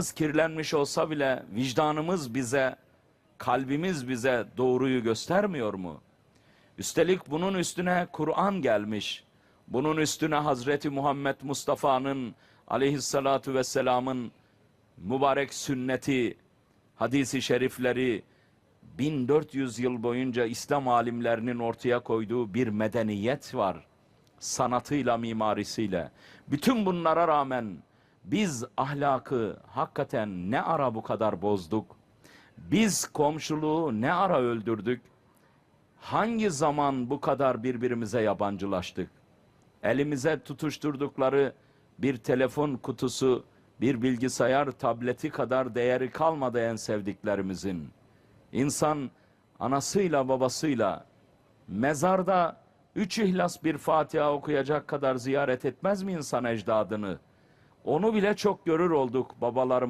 kirlenmiş olsa bile vicdanımız bize, kalbimiz bize doğruyu göstermiyor mu? Üstelik bunun üstüne Kur'an gelmiş. Bunun üstüne Hazreti Muhammed Mustafa'nın aleyhissalatu vesselamın mübarek sünneti, hadisi şerifleri 1400 yıl boyunca İslam alimlerinin ortaya koyduğu bir medeniyet var. Sanatıyla, mimarisiyle. Bütün bunlara rağmen biz ahlakı hakikaten ne ara bu kadar bozduk? Biz komşuluğu ne ara öldürdük? Hangi zaman bu kadar birbirimize yabancılaştık? Elimize tutuşturdukları bir telefon kutusu, bir bilgisayar tableti kadar değeri kalmadı en sevdiklerimizin. İnsan anasıyla babasıyla mezarda üç ihlas bir Fatiha okuyacak kadar ziyaret etmez mi insan ecdadını? Onu bile çok görür olduk babalarım.